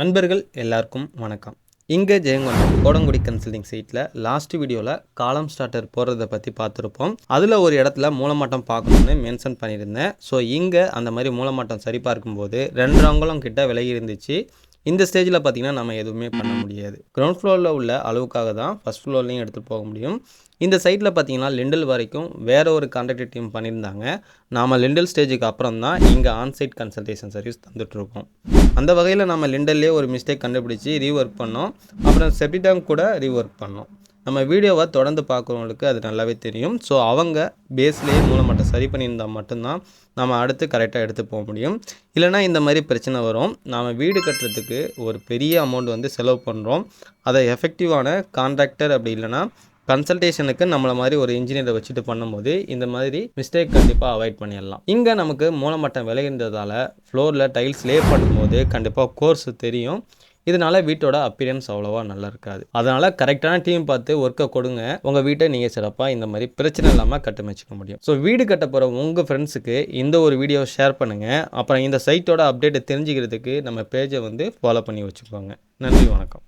நண்பர்கள் எல்லாருக்கும் வணக்கம். இங்கே ஜெயங்கொண்டம் கோடங்குடி கன்சல்டிங் சைட்டில் லாஸ்ட் வீடியோவில் காலம் ஸ்டார்டர் போடுறத பற்றி பார்த்துருப்போம். அதில் ஒரு இடத்துல மூலமாட்டம் பார்க்கணும்னு மென்ஷன் பண்ணியிருந்தேன். ஸோ இங்கே அந்த மாதிரி மூலமாட்டம் சரி பார்க்கும்போது ரெண்டு அங்குலம் கிட்ட விலகி இருந்துச்சு. இந்த ஸ்டேஜில் பார்த்தீங்கன்னா நம்ம எதுவுமே பண்ண முடியாது. கிரவுண்ட் ஃப்ளோரில் உள்ள அளவுக்காக தான் ஃபஸ்ட் ஃப்ளோர்லையும் எடுத்துகிட்டு போக முடியும். இந்த சைட்டில் பார்த்தீங்கன்னா லிண்டல் வரைக்கும் வேறு ஒரு கான்ட்ராக்டர் டீம் பண்ணியிருந்தாங்க. நாம் லிண்டல் ஸ்டேஜுக்கு அப்புறம் தான் இங்கே ஆன்சைட் கன்சல்டேஷன் சர்வீஸ் தந்துட்டுருக்கோம். அந்த வகையில் நம்ம லிண்டல்லே ஒரு மிஸ்டேக் கண்டுபிடிச்சி ரீஒர்க் பண்ணோம். அப்புறம் செபிடாங் கூட ரீஒர்க் பண்ணோம். நம்ம வீடியோவை தொடர்ந்து பார்க்குறவங்களுக்கு அது நல்லாவே தெரியும். ஸோ அவங்க பேஸ்லேயே மூலமட்டம் சரி பண்ணியிருந்தால் மட்டும்தான் நம்ம அடுத்து கரெக்டாக எடுத்து போக முடியும். இல்லைனா இந்த மாதிரி பிரச்சனை வரும். நாம் வீடு கட்டுறதுக்கு ஒரு பெரிய அமௌண்ட் வந்து செலவு பண்ணுறோம் அதை எஃபெக்டிவான கான்ட்ராக்டர் அப்படி இல்லைனா கன்சல்டேஷனுக்கு நம்மளை மாதிரி ஒரு இன்ஜினியரை வச்சுட்டு பண்ணும்போது இந்த மாதிரி மிஸ்டேக் கண்டிப்பாக அவாய்ட் பண்ணிடலாம். இங்கே நமக்கு மூலமட்டம் விளைகின்றதால ஃப்ளோரில் டைல்ஸ் லே பண்ணும்போது கண்டிப்பாக கோர்ஸ் தெரியும். இதனால வீட்டோட அப்பியரன்ஸ் அவ்வளோவா நல்லா இருக்காது. அதனால் கரெக்டான டீம் பார்த்து ஒர்க்கை கொடுங்க. உங்கள் வீட்டை நீங்கள் சிறப்பாக இந்த மாதிரி பிரச்சனை இல்லாமல் கட்டமைச்சிக்க முடியும். ஸோ வீடு கட்ட போகிற உங்கள் ஃப்ரெண்ட்ஸுக்கு இந்த ஒரு வீடியோ ஷேர் பண்ணுங்கள் அப்புறம் இந்த சைட்டோட அப்டேட்டை தெரிஞ்சுக்கிறதுக்கு நம்ம பேஜை வந்து ஃபாலோ பண்ணி வச்சுக்கோங்க. நன்றி வணக்கம்.